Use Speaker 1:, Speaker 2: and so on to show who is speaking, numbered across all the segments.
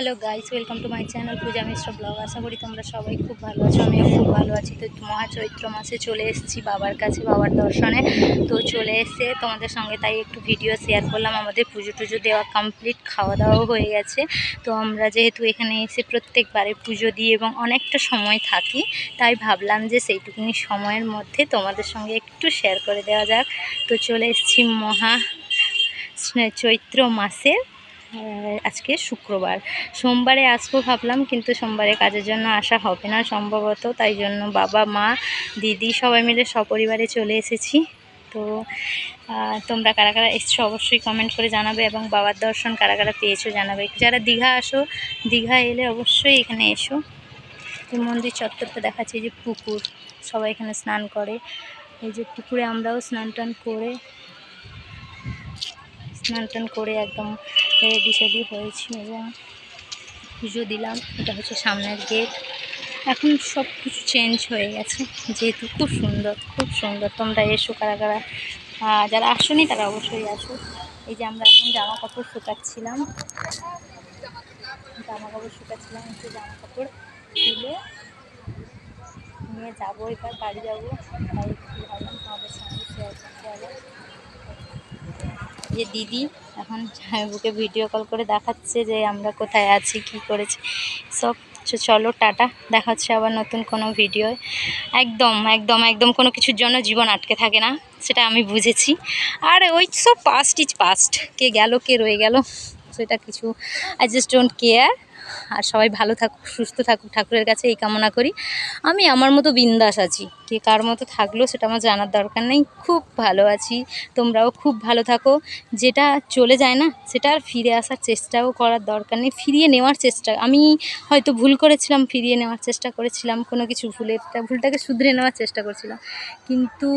Speaker 1: Hello guys welcome to my channel Puja Mishra blog আশা করি তোমরা সবাই খুব ভালো আছো, আমিও খুব ভালো আছি। তো মহা চৈত্র মাসে চলে এসেছি বাবার কাছে, বাবার দর্শনে। তো চলে এসে তোমাদের সঙ্গে তাই একটু ভিডিও শেয়ার করলাম। আমাদের পুজো টুজো দেওয়া কমপ্লিট খাওয়া দাওয়াও হয়ে গেছে। তো আমরা যেহেতু এখানে এসে প্রত্যেকবারে পুজো দিই এবং অনেকটা সময় থাকি, তাই ভাবলাম যে সেইটুকুনি সময়ের মধ্যে তোমাদের সঙ্গে একটু শেয়ার করে দেওয়া যাক। তো চলে এসেছি মহা চৈত্র মাসের আজকে শুক্রবার। সোমবারে আসব ভাবলাম, কিন্তু সোমবারে কাজের জন্য আসা হবে না সম্ভবত, তাই জন্য বাবা, মা, দিদি সবাই মিলে সপরিবারে চলে এসেছি। তো তোমরা কারা কারা এসছো অবশ্যই কমেন্ট করে জানাবে এবং বাবার দর্শন কারা কারা পেয়েছ জানাবে। যারা দীঘা আসো, দীঘা এলে অবশ্যই এখানে এসো। মন্দির চত্বরটা দেখাচ্ছে যে পুকুর, সবাই এখানে স্নান করে। এই যে পুকুরে আমরাও স্নান টান করে স্নান টান করে একদম রেডি সেডি হয়েছি এবং পুজো দিলাম। এটা হচ্ছে সামনের গেট। এখন সব কিছু চেঞ্জ হয়ে গেছে। যেহেতু খুব সুন্দর খুব সুন্দর। তোমরা এসো কারা কারা যারা আসোনি তারা অবশ্যই আসো। এই যে আমরা এখন জামা কাপড় শুকাচ্ছিলাম। জামা কাপড় শুকাচ্ছিলাম, একটু জামা কাপড় তুলে নিয়ে যাব এবার, বাড়ি যাব। তাই ভাবলাম তোমাদের সঙ্গে শেয়ার যে দিদি এখন বুকে ভিডিও কল করে দেখাচ্ছে যে আমরা কোথায় আছি, কি করেছি। সব চলো, টাটা। দেখাচ্ছে আবার নতুন কোনো ভিডিও একদম একদম একদম কোনো কিছুর জন্য জীবন আটকে থাকে না, সেটা আমি বুঝেছি। আর, ওই সব পাস্ট ইজ পাস্ট কে গেল, কে রয়ে গেল, সেটা কিছু আই জাস্ট ডোন্ট কেয়ার আর সবাই ভালো থাকুক, সুস্থ থাকুক, ঠাকুরের কাছে এই কামনা করি। আমি আমার মতো বিন্দাস আছি। কে কার মতো থাকল সেটা আমার জানার দরকার নেই। খুব ভালো আছি। তোমরাও খুব ভালো থাকো। যেটা চলে যায় না, সেটা আর ফিরে আসার চেষ্টাও করার দরকার নেই। ফিরিয়ে নেওয়ার চেষ্টা, আমি হয়তো ভুল করেছিলাম, ফিরিয়ে নেওয়ার চেষ্টা করেছিলাম, কোনো কিছু ভুলের তা ভুলটাকে শুধরে নেওয়ার চেষ্টা করছিলাম। কিন্তু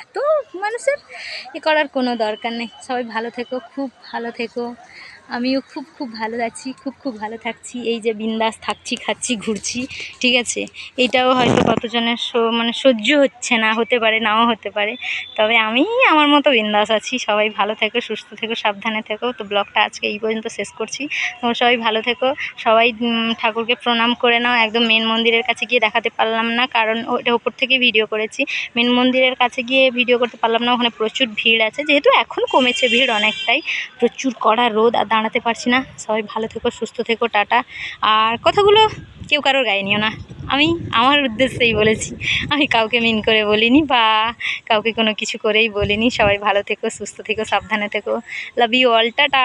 Speaker 1: এত মানুষের এ করার কোনো দরকার নেই। সবাই ভালো থেকো, খুব ভালো থেকো। আমিও খুব খুব ভালো আছি, খুব খুব ভালো থাকছি। এই যে বিন্দাস থাকছি, খাচ্ছি, ঘুরছি, ঠিক আছে? এইটাও হয়তো কতজনের মানে সহ্য হচ্ছে না, হতে পারে, নাও হতে পারে। তবে আমি আমার মতো বিন্দাস আছি, সবাই ভালো থেকো, সুস্থ থেকো, সাবধানে থেকো। তো ব্লগটা আজকে এই পর্যন্ত শেষ করছি। তোমরা সবাই ভালো থেকো। সবাই ঠাকুরকে প্রণাম করে নাও। একদম মেন মন্দিরের কাছে গিয়ে দেখাতে পারলাম না, কারণ ওটা ওপর থেকে ভিডিও করেছি। মেন মন্দিরের কাছে গিয়ে ভিডিও করতে পারলাম না, ওখানে প্রচুর ভিড় আছে। যেহেতু এখন কমেছে ভিড় অনেকটাই। প্রচুর কড়া রোদ আর দাঁড়াতে পারছি না। সবাই ভালো থেকো, সুস্থ থেকো, টাটা। আর কথাগুলো কেউ কারোর গায়ে নিও না। আমি আমার উদ্দেশ্যেই বলেছি। আমি কাউকে মিন করে বলিনি বা কাউকে কোনো কিছু করেই বলিনি। সবাই ভালো থেকো, সুস্থ থেকো, সাবধানে থেকো। Love you all tata.